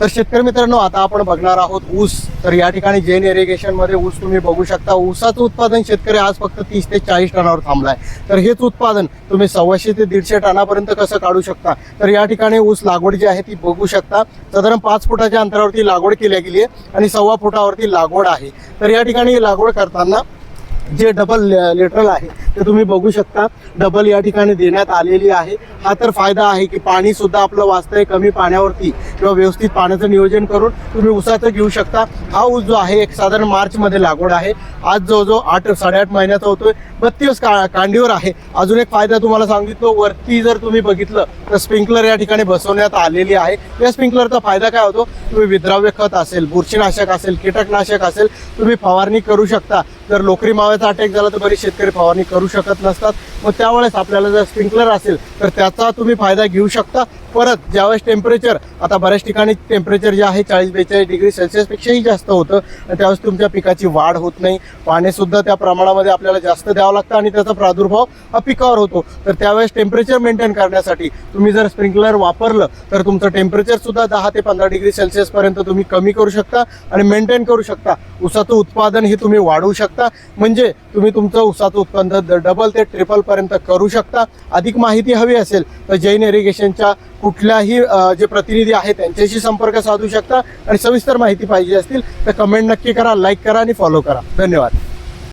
तर शेतकरी मित्रांनो आता आपण बघणार आहोत ऊस. तर या ठिकाणी जैन इरिगेशनमध्ये ऊस तुम्ही बघू शकता. ऊसाचं उत्पादन शेतकरी आज फक्त तीस ते चाळीस टनावर थांबलाय. तर हेच उत्पादन तुम्ही सव्वाशे ते दीडशे टनापर्यंत कसं काढू शकता? तर या ठिकाणी ऊस लागवड जी आहे ती बघू शकता. साधारण पाच फुटाच्या अंतरावरती लागवड केली गेली आहे आणि सव्वा फुटावरती लागवड आहे. तर या ठिकाणी लागवड करताना जे डबल लेटरल आहे ते तुम्ही बघू शकता. डबल या ठिकाणी देण्यात आलेली आहे. हा तर फायदा आहे की पाणी सुद्धा आपलं वाचतंय कमी पाण्यावरती किंवा व्यवस्थित पाण्याचं नियोजन करून तुम्ही ऊसाचं घेऊ शकता. हा ऊस जो आहे एक साधारण मार्च मध्ये लागवड आहे. आज जवळजवळ आठ साडेआठ महिन्याचा होतोय. बत्तीस का कांडीवर आहे. अजून एक फायदा तुम्हाला सांगितलो. वरती जर तुम्ही बघितलं तर स्प्रिंकलर या ठिकाणी बसवण्यात आलेली आहे. या स्प्रिंकलरचा फायदा काय होतो? तुम्ही विद्राव्य खत असेल बुरशीनाशक असेल कीटकनाशक असेल तुम्ही फवारणी करू शकता. तर लोकरी माव्याचा अटॅक झाला तर बरेच शेतकरी फवारणी करू शकत नसतात. मग त्यावेळेस आपल्याला जर स्प्रिंकलर असेल तर त्याचा तुम्ही फायदा घेऊ शकता. परत ज्यावेळेस टेम्परेचर आता बऱ्याच ठिकाणी टेम्परेचर जे आहे चाळीस बेचाळीस डिग्री सेल्सिअसपेक्षाही जास्त होतं. आणि त्यावेळेस तुमच्या पिकाची वाढ होत नाही. पाणीसुद्धा त्या प्रमाणामध्ये आपल्याला जास्त द्यावं लागतं आणि त्याचा प्रादुर्भाव हा पिकावर होतो. तर त्यावेळेस टेम्परेचर मेंटेन करण्यासाठी तुम्ही जर स्प्रिंकलर वापरलं तर तुमचं टेम्परेचर सुद्धा दहा ते पंधरा डिग्री सेल्सिअसपर्यंत तुम्ही कमी करू शकता आणि मेंटेन करू शकता. उसाचं उत्पादन हे तुम्ही वाढवू शकता. म्हणजे म्हणजे तुम्ही तुमचं उसाचं उत्पन्न डबल ते ट्रिपल पर्यंत करू शकता. अधिक माहिती हवी असेल तर जैन इरिगेशनच्या कुठल्याही जे प्रतिनिधी आहेत त्यांच्याशी संपर्क साधू शकता. आणि सविस्तर माहिती पाहिजे असतील तर कमेंट नक्की करा लाईक करा आणि फॉलो करा. धन्यवाद.